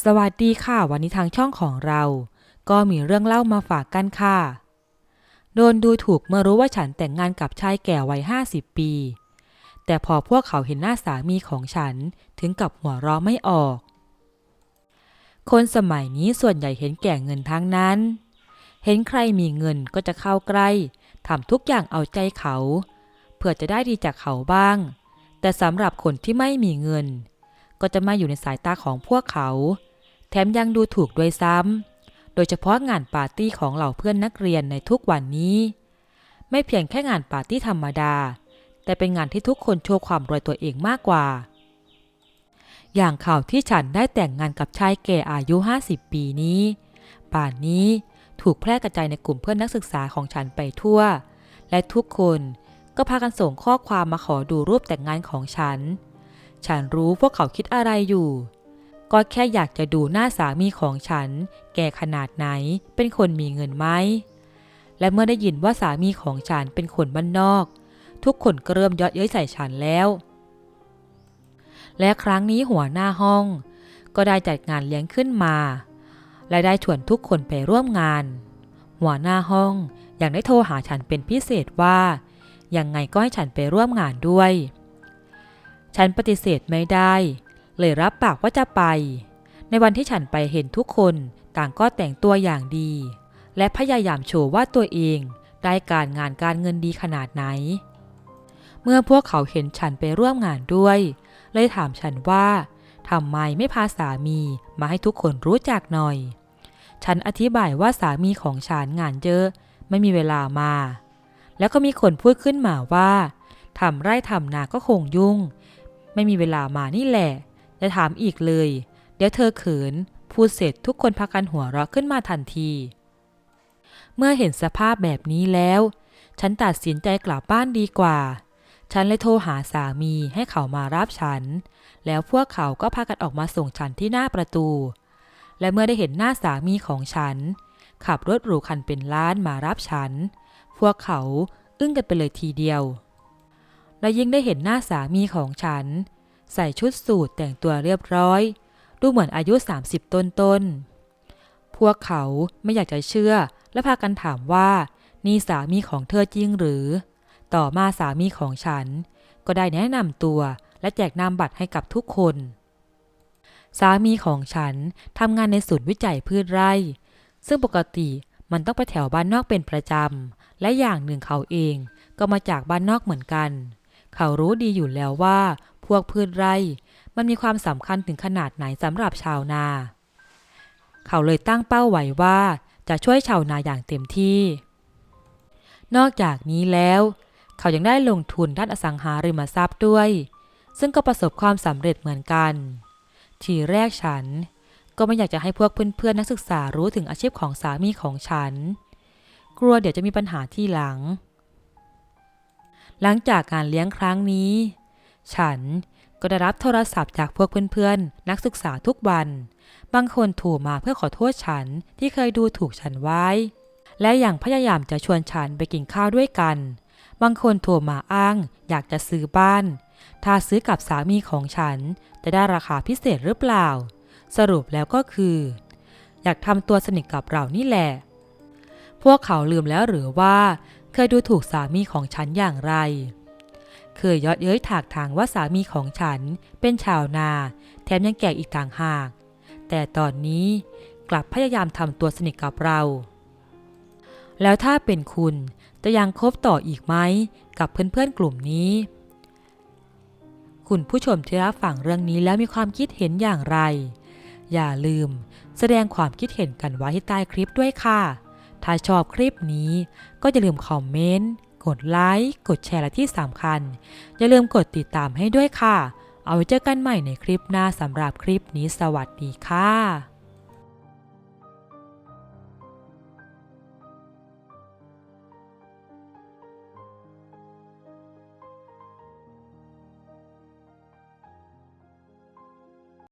สวัสดีค่ะ วันนี้ทางช่องของเรา ก็มีเรื่องเล่ามาฝากกันค่ะ โดนดูถูกเมื่อรู้ว่าฉันแต่งงานกับชายแก่วัยห้าสิบปี แต่พอพวกเขาเห็นหน้าสามีของฉันถึงกับหัวเราะไม่ออก คนสมัยนี้ส่วนใหญ่เห็นแก่เงินทั้งนั้น เห็นใครมีเงินก็จะเข้าใกล้ทำทุกอย่างเอาใจเขา เพื่อจะได้ดีจากเขาบ้าง แต่สำหรับคนที่ไม่มีเงิน ก็จะไม่อยู่ในสายตาของพวกเขา แถมยังดูถูกด้วยซ้ำ โดยเฉพาะงานปาร์ตี้ของเหล่าเพื่อนนักเรียนในทุกวันนี้ ไม่เพียงแค่งานปาร์ตี้ธรรมดา แต่เป็นงานที่ทุกคนโชว์ความรวยตัวเองมากกว่า อย่างข่าวที่ฉันได้แต่งงานกับชายแก่อายุ 50 ปีนี้ ป่านนี้ถูกแพร่กระจายในกลุ่มเพื่อนนักศึกษาของฉันไปทั่ว และทุกคนก็พากันส่งข้อความมาขอดูรูปแต่งงานของฉัน ฉันรู้พวกเขาคิดอะไรอยู่ ก็แค่อยากจะดูหน้าสามีของฉัน แก่ขนาดไหน เป็นคนมีเงินไหม และเมื่อได้ยินว่าสามีของฉันเป็นคนบ้านนอก ทุกคนก็เริ่มยาะเย้ยใส่ฉันแล้ว และครั้งนี้หัวหน้าห้อง ก็ได้จัดงานเลี้ยงขึ้นมา และได้ชวนทุกคนไปร่วมงาน หัวหน้าห้องอยากได้โทรหาฉันเป็นพิเศษว่า ยังไงก็ให้ฉันไปร่วมงานด้วย ฉันปฏิเสธไม่ได้ เลยรับปากว่าจะไป ในวันที่ฉันไปเห็นทุกคนต่างก็แต่งตัวอย่างดี และพยายามโชว์ว่าตัวเองได้การงานการเงินดีขนาดไหน เมื่อพวกเขาเห็นฉันไปร่วมงานด้วย เลยถามฉันว่าทำไมไม่พาสามีมาให้ทุกคนรู้จักหน่อย ฉันอธิบายว่าสามีของฉันงานเยอะ ไม่มีเวลามา แล้วก็มีคนพูดขึ้นมาว่าทำไร่ทำนาก็คงยุ่ง ไม่มีเวลามานี่แหละจะถามอีกเลย เดี๋ยวเธอเขิน พูดเสร็จทุกคนพากันหัวเราะขึ้นมาทันที เมื่อเห็นสภาพแบบนี้แล้ว ฉันตัดสินใจกลับบ้านดีกว่า ฉันเลยโทรหาสามีให้เขามารับฉัน แล้วพวกเขาก็พากันออกมาส่งฉันที่หน้าประตู และเมื่อได้เห็นหน้าสามีของฉัน ขับรถหรูคันเป็นล้านมารับฉัน พวกเขาอึ้งกันไปเลยทีเดียว และยิ่งได้เห็นหน้าสามีของฉัน ใส่ชุดสูทแต่งตัวเรียบร้อย ดูเหมือนอายุ 30 ต้นต้นพวกเขาไม่อยากจะเชื่อ และพากันถามว่า นี่สามีของเธอจริงหรือ ต่อมาสามีของฉัน ก็ได้แนะนำตัวและแจกนามบัตรให้กับทุกคน สามีของฉันทำงานในศูนย์วิจัยพืชไร่ ซึ่งปกติมันต้องไปแถวบ้านนอกเป็นประจำ และอย่างหนึ่งเขาเองก็มาจากบ้านนอกเหมือนกัน เขารู้ดีอยู่แล้วว่า พวกพืชไร่ มันมีความสำคัญถึงขนาดไหนสำหรับชาวนา เขาเลยตั้งเป้าไว้ว่าจะช่วยชาวนาอย่างเต็มที่ นอกจากนี้แล้ว เขายังได้ลงทุนด้านอสังหาริมทรัพย์ด้วย ซึ่งก็ประสบความสำเร็จเหมือนกัน ทีแรกฉันก็ไม่อยากจะให้พวกเพื่อนๆนักศึกษารู้ถึงอาชีพของสามีของฉัน กลัวเดี๋ยวจะมีปัญหาที่หลัง หลังจากการเลี้ยงครั้งนี้ ฉันก็ได้รับโทรศัพท์จากพวกเพื่อนๆ นักศึกษาทุกวัน บางคนโทรมาเพื่อขอโทษฉันที่เคยดูถูกฉันไว้ และอย่างพยายามจะชวนฉันไปกินข้าวด้วยกัน บางคนโทรมาอ้างอยากจะซื้อบ้าน ถ้าซื้อกับสามีของฉันจะได้ราคาพิเศษหรือเปล่า สรุปแล้วก็คือ อยากทำตัวสนิทกับเรานี่แหละ พวกเขาลืมแล้วหรือว่าเคยดูถูกสามีของฉันอย่างไร เคยยอดเย้ยถากทางว่าสามีของฉันเป็นชาวนา แถมยังแก่อีกต่างหาก แต่ตอนนี้กลับพยายามทำตัวสนิทกับเรา แล้วถ้าเป็นคุณจะยังคบต่ออีกไหมกับเพื่อนๆกลุ่มนี้ คุณผู้ชมที่รับฟังเรื่องนี้แล้วมีความคิดเห็นอย่างไร อย่าลืม แสดงความคิดเห็นกันไว้ที่ใต้คลิปด้วยค่ะ ถ้าชอบคลิปนี้ ก็อย่าลืมคอมเมนต์ กดไลค์ กดแชร์และที่สำคัญ อย่าลืมกดติดตามให้ด้วยค่ะ เอาไว้เจอกันใหม่ในคลิปหน้าสำหรับคลิปนี้สวัสดีค่ะ